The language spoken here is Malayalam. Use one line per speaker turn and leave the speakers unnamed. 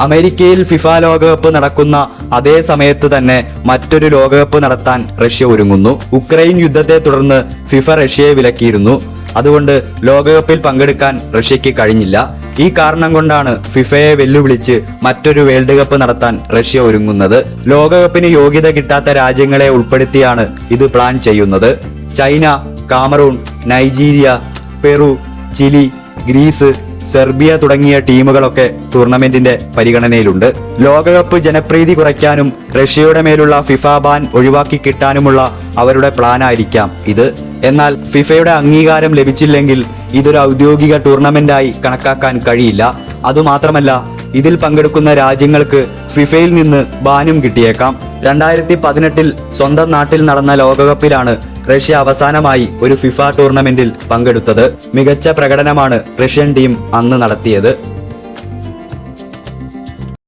അമേരിക്കയിൽ ഫിഫ ലോകകപ്പ് നടക്കുന്ന അതേ സമയത്ത് തന്നെ മറ്റൊരു ലോകകപ്പ് നടത്താൻ റഷ്യ ഒരുങ്ങുന്നു. ഉക്രൈൻ യുദ്ധത്തെ തുടർന്ന് ഫിഫ റഷ്യയെ വിലക്കിയിരുന്നു. അതുകൊണ്ട് ലോകകപ്പിൽ പങ്കെടുക്കാൻ റഷ്യയ്ക്ക് കഴിഞ്ഞില്ല. ഈ കാരണം കൊണ്ടാണ് ഫിഫയെ വെല്ലുവിളിച്ച് മറ്റൊരു വേൾഡ് കപ്പ് നടത്താൻ റഷ്യ ഒരുങ്ങുന്നത്. ലോകകപ്പിന് യോഗ്യത കിട്ടാത്ത രാജ്യങ്ങളെ ഉൾപ്പെടുത്തിയാണ് ഇത് പ്ലാൻ ചെയ്യുന്നത്. China Cameroon Nigeria Peru Chile Greece Serbia തുടങ്ങിയ ടീമുകളൊക്കെ ടൂർണമെന്റിന്റെ പരിഗണനയിലുണ്ട്. ലോകകപ്പ് ജനപ്രീതി കുറയ്ക്കാനും റഷ്യയുടെ മേലുള്ള ഫിഫ ബാൻ ഒഴിവാക്കി കിട്ടാനുമുള്ള അവരുടെ പ്ലാനായിരിക്കാം ഇത്. എന്നാൽ ഫിഫയുടെ അംഗീകാരം ലഭിച്ചില്ലെങ്കിൽ ഇതൊരു ഔദ്യോഗിക ടൂർണമെന്റായി കണക്കാക്കാൻ കഴിയില്ല. അതുമാത്രമല്ല ഇതിൽ പങ്കെടുക്കുന്ന രാജ്യങ്ങൾക്ക് ഫിഫയിൽ നിന്ന് ബാനും കിട്ടിയേക്കാം. രണ്ടായിരത്തി പതിനെട്ടിൽ സ്വന്തം നാട്ടിൽ നടന്ന ലോകകപ്പിലാണ് റഷ്യ അവസാനമായി ഒരു ഫിഫ ടൂർണമെന്റിൽ പങ്കെടുത്തത് മികച്ച പ്രകടനമാണ് റഷ്യൻ ടീം അന്ന് നടത്തിയത്.